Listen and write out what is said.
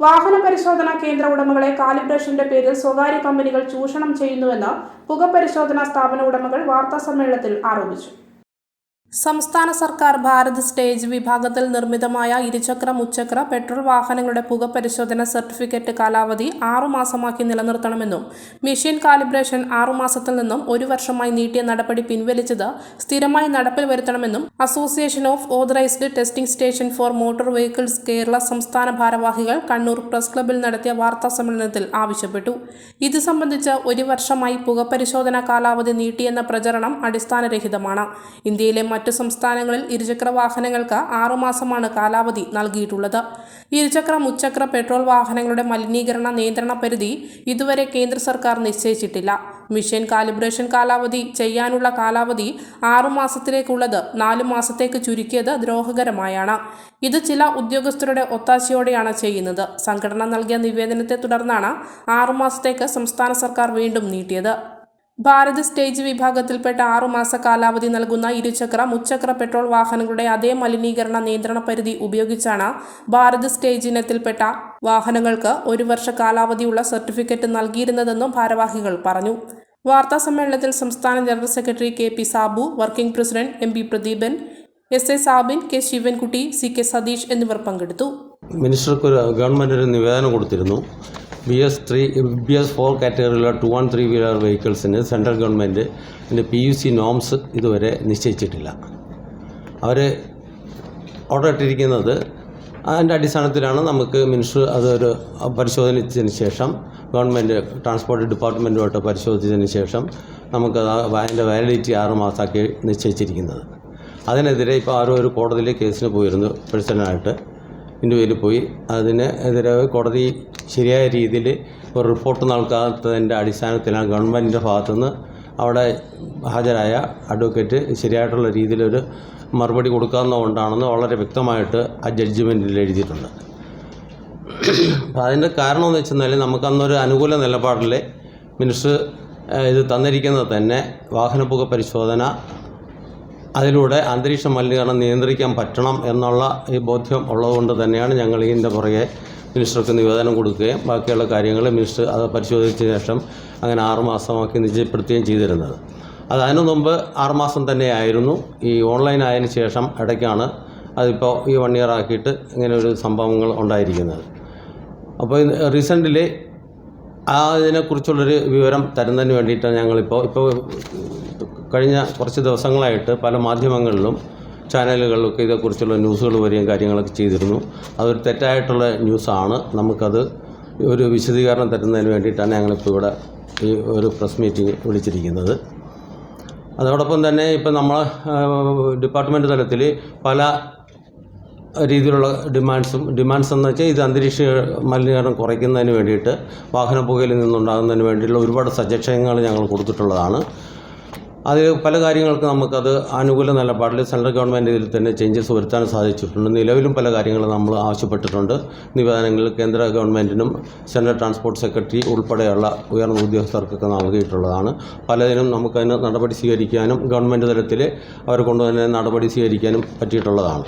വാഹന പരിശോധനാ കേന്ദ്ര ഉടമകളെ കാലിബ്രേഷന്റെ പേരിൽ സ്വകാര്യ കമ്പനികൾ ചൂഷണം ചെയ്യുന്നുവെന്ന് പുകപരിശോധനാ സ്ഥാപന ഉടമകൾ വാർത്താസമ്മേളനത്തിൽ ആരോപിച്ചു. സംസ്ഥാന സർക്കാർ ഭാരത് സ്റ്റേജ് വിഭാഗത്തിൽ നിർമ്മിതമായ ഇരുചക്ര മുച്ചക്ര പെട്രോൾ വാഹനങ്ങളുടെ പുക പരിശോധന സർട്ടിഫിക്കറ്റ് കാലാവധി ആറുമാസമാക്കി നിലനിർത്തണമെന്നും മെഷീൻ കാലിബ്രേഷൻ ആറുമാസത്തിൽ നിന്നും ഒരു വർഷമായി നീട്ടിയ നടപടി പിൻവലിച്ചത് സ്ഥിരമായി നടപ്പിൽ വരുത്തണമെന്നും association of authorized testing station for motor vehicles Kerala സംസ്ഥാന ഭാരവാഹികൾ കണ്ണൂർ പ്രസ് ക്ലബിൽ നടത്തിയ വാർത്താ സമ്മേളനത്തിൽ ആവശ്യപ്പെട്ടു. ഇത് സംബന്ധിച്ച് ഒരു വർഷമായി പുക പരിശോധന കാലാവധി നീട്ടിയെന്ന പ്രചരണം അടിസ്ഥാനരഹിതമാണ്. ഇന്ത്യയിലെ മറ്റു സംസ്ഥാനങ്ങളിൽ ഇരുചക്ര വാഹനങ്ങൾക്ക് ആറുമാസമാണ് കാലാവധി നൽകിയിട്ടുള്ളത്. ഇരുചക്ര മുച്ചക്ര പെട്രോൾ വാഹനങ്ങളുടെ മലിനീകരണ നിയന്ത്രണ പരിധി ഇതുവരെ കേന്ദ്ര സർക്കാർ നിശ്ചയിച്ചിട്ടില്ല. മിഷൻ കാലിബ്രേഷൻ കാലാവധി ചെയ്യാനുള്ള കാലാവധി ആറുമാസത്തിലേക്കുള്ളത് നാലു മാസത്തേക്ക് ചുരുക്കിയത് ദ്രോഹകരമായാണ്. ഇത് ചില ഉദ്യോഗസ്ഥരുടെ ഒത്താശയോടെയാണ് ചെയ്യുന്നത്. സംഘടന നൽകിയ നിവേദനത്തെ തുടർന്നാണ് ആറുമാസത്തേക്ക് സംസ്ഥാന സർക്കാർ വീണ്ടും നീട്ടിയത്. ഭാരത് സ്റ്റേജ് വിഭാഗത്തിൽപ്പെട്ട ആറുമാസ കാലാവധി നൽകുന്ന ഇരുചക്ര മുച്ചക്ര പെട്രോൾ വാഹനങ്ങളുടെ അതേ മലിനീകരണ നിയന്ത്രണ പരിധി ഉപയോഗിച്ചാണ് ഭാരത് സ്റ്റേജ് ഇനത്തിൽപ്പെട്ട വാഹനങ്ങൾക്ക് ഒരു വർഷ കാലാവധിയുള്ള സർട്ടിഫിക്കറ്റ് നൽകിയിരുന്നതെന്നും ഭാരവാഹികൾ പറഞ്ഞു. വാർത്താ സമ്മേളനത്തിൽ സംസ്ഥാന general secretary K P Sabu working president M P Pradeepan S A Sabin K Sivankutty C K Satheesh എന്നിവർ പങ്കെടുത്തു. മിനിസ്റ്റർക്ക് ഒരു ഗവൺമെന്റ് ഒരു നിവേദനം കൊടുത്തിരുന്നു. B S three B S four കാറ്റഗറിയിലുള്ള two one three wheeler വെഹിക്കിൾസിന് സെൻട്രൽ ഗവൺമെന്റ് അതിന്റെ P U C norms ഇതുവരെ നിശ്ചയിച്ചിട്ടില്ല. അവർ ഓർഡർ ഇട്ടിരിക്കുന്നത് അതിന്റെ അടിസ്ഥാനത്തിലാണ് നമുക്ക് മിനിസ്റ്റർ അതൊരു പരിശോധിച്ചതിന് ശേഷം ഗവൺമെന്റ് ട്രാൻസ്പോർട്ട് ഡിപ്പാർട്ട്മെന്റുമായിട്ട് പരിശോധിച്ചതിന് ശേഷം നമുക്ക് അതിന്റെ വാലിഡിറ്റി ആറ് മാസമാക്കി നിശ്ചയിച്ചിരിക്കുന്നത്. അതിനെതിരെ ഇപ്പോൾ ആരോ ഒരു കോടതിയിലെ കേസിന് പോയിരുന്നു പേഴ്സണലായിട്ട് ഇൻഡുവയിൽ പോയി. അതിന് എതിരെ കോടതി ശരിയായ രീതിയിൽ ഒരു റിപ്പോർട്ട് നൽകാത്തതിന്റെ അടിസ്ഥാനത്തിലാണ് ഗവൺമെന്റിന്റെ ഭാഗത്തുനിന്ന് അവിടെ ഹാജരായ അഡ്വക്കേറ്റ് ശരിയായിട്ടുള്ള രീതിയിലൊരു മറുപടി കൊടുക്കാവുന്നതുകൊണ്ടാണെന്ന് വളരെ വ്യക്തമായിട്ട് ആ ജഡ്ജ്മെന്റിൽ എഴുതിയിട്ടുണ്ട്. അപ്പോൾ അതിന്റെ കാരണം എന്ന് വെച്ചെന്നാൽ നമുക്ക് അന്നൊരു അനുകൂല നിലപാടിൽ മിനിസ്റ്റർ ഇത് തന്നിരിക്കുന്നത് തന്നെ വാഹനപ്പുക പരിശോധന അതിലൂടെ അന്തരീക്ഷ മലിനീകരണം നിയന്ത്രിക്കാൻ പറ്റണം എന്നുള്ള ഈ ബോധ്യം ഉള്ളതുകൊണ്ട് തന്നെയാണ് ഞങ്ങൾ ഇതിന്റെ പുറകെ മിനിസ്റ്റർക്ക് നിവേദനം കൊടുക്കുകയും ബാക്കിയുള്ള കാര്യങ്ങൾ മിനിസ്റ്റർ അത് പരിശോധിച്ച ശേഷം അങ്ങനെ ആറുമാസമാക്കി നിശ്ചയപ്പെടുത്തുകയും ചെയ്തിരുന്നത്. അത് അതിനു മുമ്പ് ആറുമാസം തന്നെയായിരുന്നു ഈ ഓൺലൈൻ ആയതിനു ശേഷം ഇടയ്ക്കാണ് അതിപ്പോൾ ഈ വൺ ഇയർ ആക്കിയിട്ട് ഇങ്ങനെ ഒരു സംഭവങ്ങൾ ഉണ്ടായിരിക്കുന്നത്. അപ്പോൾ റീസെന്റിലി ആ ഇതിനെക്കുറിച്ചുള്ളൊരു വിവരം തരുന്നതിന് വേണ്ടിയിട്ടാണ് ഞങ്ങളിപ്പോൾ ഇപ്പോൾ കഴിഞ്ഞ കുറച്ച് ദിവസങ്ങളായിട്ട് പല മാധ്യമങ്ങളിലും ചാനലുകളിലൊക്കെ ഇതേക്കുറിച്ചുള്ള ന്യൂസുകൾ വരികയും കാര്യങ്ങളൊക്കെ ചെയ്തിരുന്നു. അതൊരു തെറ്റായിട്ടുള്ള ന്യൂസാണ്. നമുക്കത് ഒരു വിശദീകരണം തരുന്നതിന് വേണ്ടിയിട്ടാണ് ഞങ്ങളിപ്പോൾ ഇവിടെ ഈ ഒരു പ്രസ് മീറ്റിംഗ് വിളിച്ചിരിക്കുന്നത്. അതോടൊപ്പം തന്നെ ഇപ്പം നമ്മൾ ഡിപ്പാർട്ട്മെന്റ് തലത്തിൽ പല രീതിയിലുള്ള ഡിമാൻഡ്സും ഡിമാൻഡ്സ് എന്ന് വെച്ചാൽ ഇത് അന്തരീക്ഷ മലിനീകരണം കുറയ്ക്കുന്നതിന് വേണ്ടിയിട്ട് വാഹന പുകയിൽ നിന്നുണ്ടാകുന്നതിന് വേണ്ടിയിട്ടുള്ള ഒരുപാട് സജഷനുകൾ ഞങ്ങൾ കൊടുത്തിട്ടുള്ളതാണ്. അതിൽ പല കാര്യങ്ങൾക്ക് നമുക്കത് അനുകൂല നിലപാടിൽ സെൻട്രൽ ഗവൺമെന്റ് ഇതിൽ തന്നെ ചേഞ്ചസ് വരുത്താൻ സാധിച്ചിട്ടുണ്ട്. നിലവിലും പല കാര്യങ്ങളും നമ്മൾ ആവശ്യപ്പെട്ടിട്ടുണ്ട്. നിവേദനങ്ങളിൽ കേന്ദ്ര ഗവൺമെന്റിനും സെൻട്രൽ ട്രാൻസ്പോർട്ട് സെക്രട്ടറി ഉൾപ്പെടെയുള്ള ഉയർന്ന ഉദ്യോഗസ്ഥർക്കൊക്കെ നൽകിയിട്ടുള്ളതാണ്. പലതിനും നമുക്കതിന് നടപടി സ്വീകരിക്കാനും ഗവൺമെന്റ് തലത്തിൽ അവർ കൊണ്ടുതന്നെ നടപടി സ്വീകരിക്കാനും പറ്റിയിട്ടുള്ളതാണ്.